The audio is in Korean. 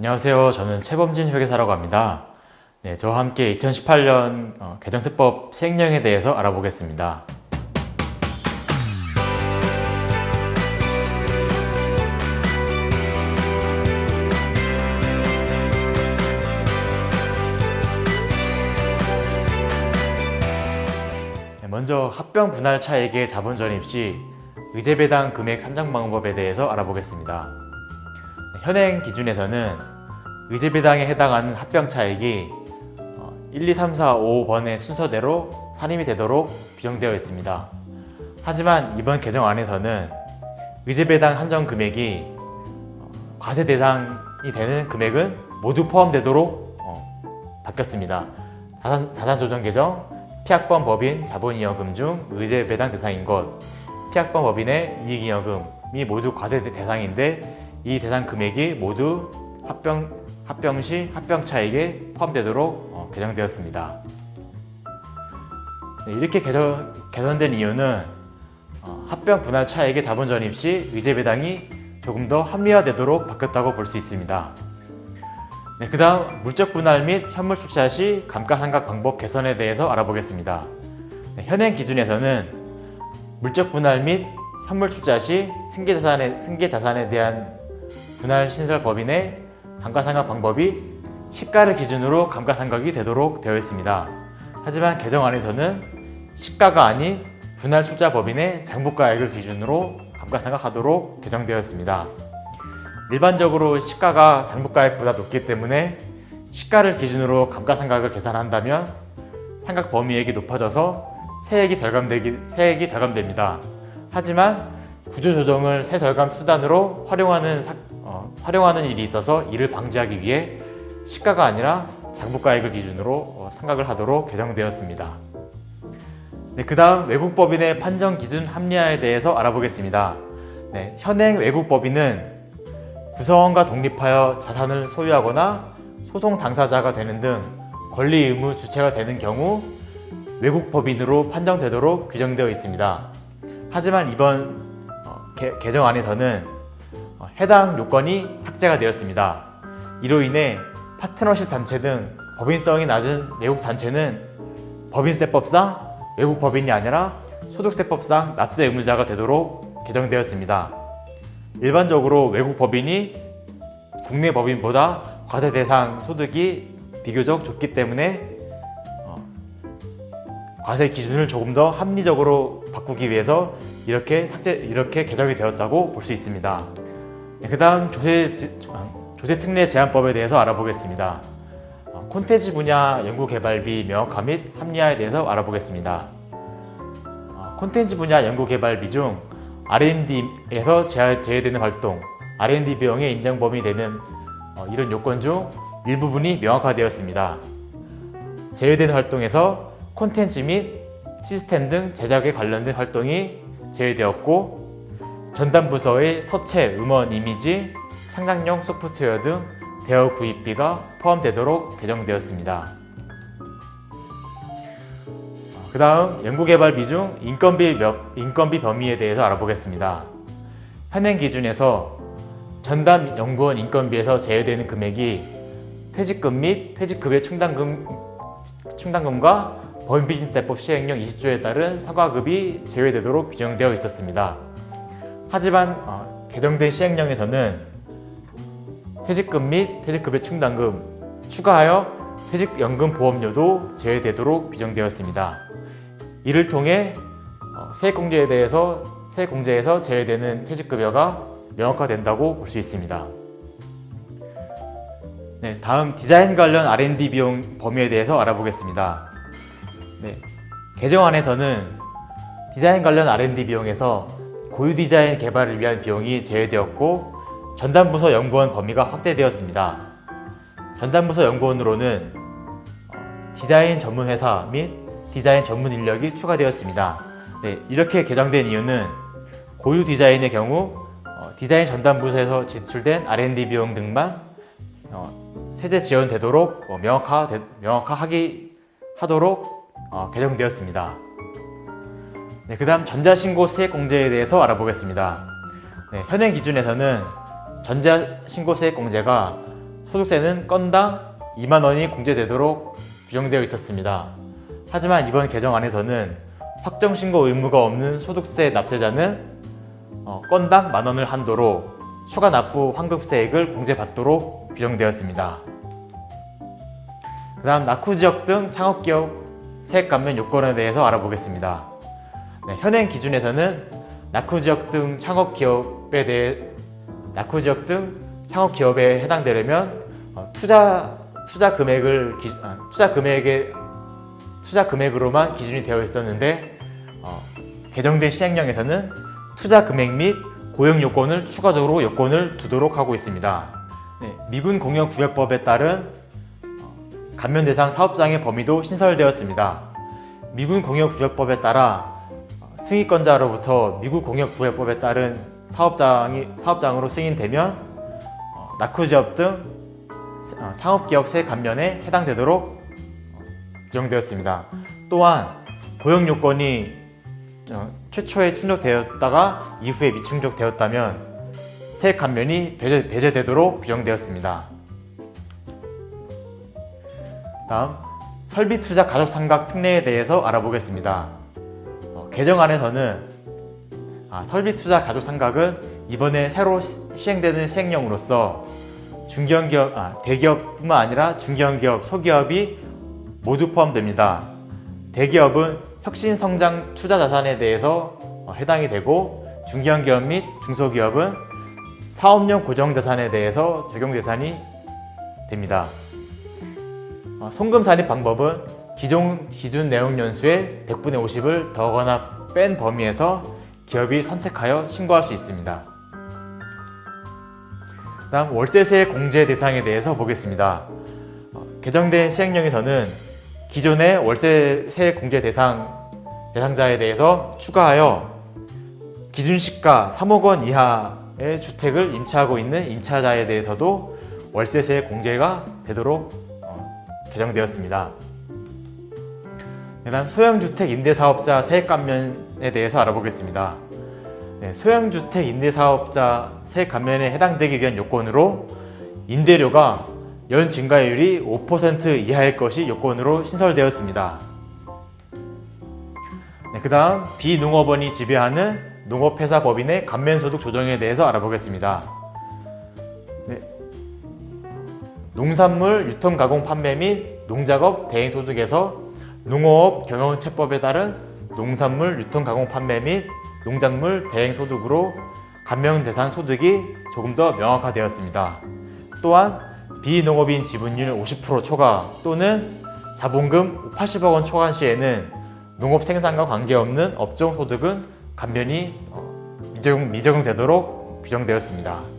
안녕하세요. 저는 최범진 회계사라고 합니다. 네, 저와 함께 2018년 어, 개정세법 시행령에 대해서 알아보겠습니다. 네, 먼저 합병 분할 차액의 자본 전입 시 의제 배당 금액 산정 방법에 대해서 알아보겠습니다. 현행 기준에서는 의제 배당에 해당하는 합병 차액이 어, 1, 2, 3, 4, 5번의 순서대로 산입이 되도록 규정되어 있습니다. 하지만 이번 개정안에서는 의제 배당 한정 금액이 어, 과세 대상이 되는 금액은 모두 포함되도록 어, 바뀌었습니다. 자산, 자산 조정 개정, 피학번 법인 자본이여금 중 의제 배당 대상인 것, 피학번 법인의 이익이여금이 모두 과세 대상인데 이 대상 금액이 모두 합병, 합병 시 합병 차익에 포함되도록 어, 개정되었습니다. 네, 이렇게 개정, 개선된 이유는 어, 합병 분할 차익의 자본 전입 시 의제 배당이 조금 더 합리화되도록 바뀌었다고 볼 수 있습니다. 네, 그 다음 물적 분할 및 현물 출자 시 감가상각 방법 개선에 대해서 알아보겠습니다. 네, 현행 기준에서는 물적 분할 및 현물 출자 시 승계 자산에 승계 자산에 대한 분할 신설 법인의 감가상각 방법이 시가를 기준으로 감가상각이 되도록 되어 있습니다. 하지만 개정안에서는 시가가 아닌 분할 출자 법인의 장부가액을 기준으로 감가상각하도록 개정되었습니다. 일반적으로 시가가 장부가액보다 높기 때문에 시가를 기준으로 감가상각을 계산한다면 상각 범위액이 높아져서 세액이 절감되기 세액이 절감됩니다. 하지만 구조조정을 세 절감 수단으로 활용하는 사- 어, 활용하는 일이 있어서 이를 방지하기 위해 시가가 아니라 장부가액을 기준으로 어, 상각을 하도록 개정되었습니다. 네, 그 다음 외국법인의 판정 기준 합리화에 대해서 알아보겠습니다. 네, 현행 외국법인은 구성원과 독립하여 자산을 소유하거나 소송 당사자가 되는 등 권리 의무 주체가 되는 경우 외국 법인으로 판정되도록 규정되어 있습니다. 하지만 이번 어, 개, 개정안에서는 어, 해당 요건이 삭제가 되었습니다. 이로 인해 파트너십 단체 등 법인성이 낮은 외국 단체는 법인세법상 외국 법인이 아니라 소득세법상 납세 의무자가 되도록 개정되었습니다. 일반적으로 외국 법인이 국내 법인보다 과세 대상 소득이 비교적 좋기 때문에 어, 과세 기준을 조금 더 합리적으로 바꾸기 위해서 이렇게 삭제 이렇게 개정이 되었다고 볼 수 있습니다. 네, 그 다음 조세 지- 어, 조세 특례 제한법에 대해서 알아보겠습니다. 어, 콘텐츠 분야 연구 개발비 명확화 및 합리화에 대해서 알아보겠습니다. 어, 콘텐츠 분야 연구 개발비 중 R&D에서 제외되는 활동, R&D 비용의 인정 범위 되는 어, 이런 요건 중 일부분이 명확화되었습니다. 제외되는 활동에서 콘텐츠 및 시스템 등 제작에 관련된 활동이 제외되었고 전담 부서의 서체, 음원, 이미지, 창작용 소프트웨어 등 대여 구입비가 포함되도록 개정되었습니다. 그 다음 연구개발 비 중 인건비, 몇- 인건비 범위에 대해서 알아보겠습니다. 현행 기준에서 전담 연구원 인건비에서 제외되는 금액이 퇴직금 및 퇴직급여 충당금, 충당금과 법인비즈니스세법 시행령 20조에 따른 사과급이 제외되도록 규정되어 있었습니다. 하지만 어, 개정된 시행령에서는 퇴직금 및 퇴직급여 충당금 추가하여 퇴직연금 보험료도 제외되도록 규정되었습니다. 이를 통해 어, 세액공제에 대해서 세액공제에서 제외되는 퇴직급여가 명확화된다고 볼 수 있습니다. 네, 다음 디자인 관련 R&D 비용 범위에 대해서 알아보겠습니다. 네, 개정안에서는 디자인 관련 R&D 비용에서 고유 디자인 개발을 위한 비용이 제외되었고 전담부서 연구원 범위가 확대되었습니다. 전담부서 연구원으로는 어, 디자인 전문 회사 및 디자인 전문 인력이 추가되었습니다. 네, 이렇게 개정된 이유는 고유 디자인의 경우 어, 디자인 전담부서에서 지출된 R&D 비용 등만 어, 세제 지원되도록 어, 명확화 명확하게 하도록 어, 개정되었습니다. 네, 그 다음 전자신고 세액공제에 대해서 알아보겠습니다. 네, 현행 기준에서는 전자신고 세액공제가 소득세는 건당 2만 원이 공제되도록 규정되어 있었습니다. 하지만 이번 개정안에서는 확정 신고 의무가 없는 소득세 납세자는 어, 건당 만 원을 한도로 추가 납부 환급세액을 공제받도록 규정되었습니다. 그 다음 낙후 지역 등 창업 기업 세액 감면 요건에 대해서 알아보겠습니다. 네, 현행 기준에서는 낙후 지역 등 창업 기업에 대해 낙후 지역 등 창업 기업에 해당되려면 어, 투자 투자 금액을 기, 아, 투자 금액에 투자 금액으로만 기준이 되어 있었는데 어, 개정된 시행령에서는 투자 금액 및 고용 요건을 추가적으로 요건을 두도록 하고 있습니다. 네, 미군 공역 구역법에 따른 어, 감면 대상 사업장의 범위도 신설되었습니다. 미군 공역 구역법에 따라 어, 승인권자로부터 미국 공역 구역법에 따른 사업장이 사업장으로 승인되면 어, 낙후지업 등 어, 창업기업 세 감면에 해당되도록 어, 규정되었습니다. 또한 고용 요건이 어, 최초에 충족되었다가 이후에 미충족되었다면 세액 감면이 배제, 배제되도록 규정되었습니다. 다음 설비 투자 가족 삼각 특례에 대해서 알아보겠습니다. 어, 개정안에서는 아, 설비 투자 가족 삼각은 이번에 새로 시- 시행되는 시행령으로서 중견기업, 아, 대기업뿐만 아니라 중견기업, 소기업이 모두 포함됩니다. 대기업은 혁신 성장 투자 자산에 대해서 어, 해당이 되고 중견기업 및 중소기업은 사업용 고정 자산에 대해서 적용 대상이 됩니다. 어, 송금 살인 방법은 기존 기준 내용 연수의 100분의 50을 더하거나 뺀 범위에서 기업이 선택하여 신고할 수 있습니다. 다음 월세세 공제 대상에 대해서 보겠습니다. 어, 개정된 시행령에서는 기존의 월세세 공제 대상 대상자에 대해서 추가하여 기준 시가 3억 원 이하의 주택을 임차하고 있는 임차자에 대해서도 월세세 공제가 되도록 어, 개정되었습니다. 그다음 소형주택 임대사업자 세액 감면에 대해서 알아보겠습니다. 네, 소형주택 임대사업자 세액 감면에 해당되기 위한 요건으로 임대료가 연 증가율이 5% 이하일 것이 요건으로 신설되었습니다. 네, 그 다음 비농업원이 지배하는 농업회사 법인의 감면소득 조정에 대해서 알아보겠습니다. 네, 농산물 유통 가공 판매 및 농작업 대행 소득에서 농어업 경영체법에 따른 농산물 유통 가공 판매 및 농작물 대행 소득으로 감면 대상 소득이 조금 더 명확화되었습니다. 또한 비농업인 지분율 50% 초과 또는 자본금 80억 원 초과 시에는 농업 생산과 관계없는 업종 소득은 감면이 어, 미적용, 미적용되도록 규정되었습니다.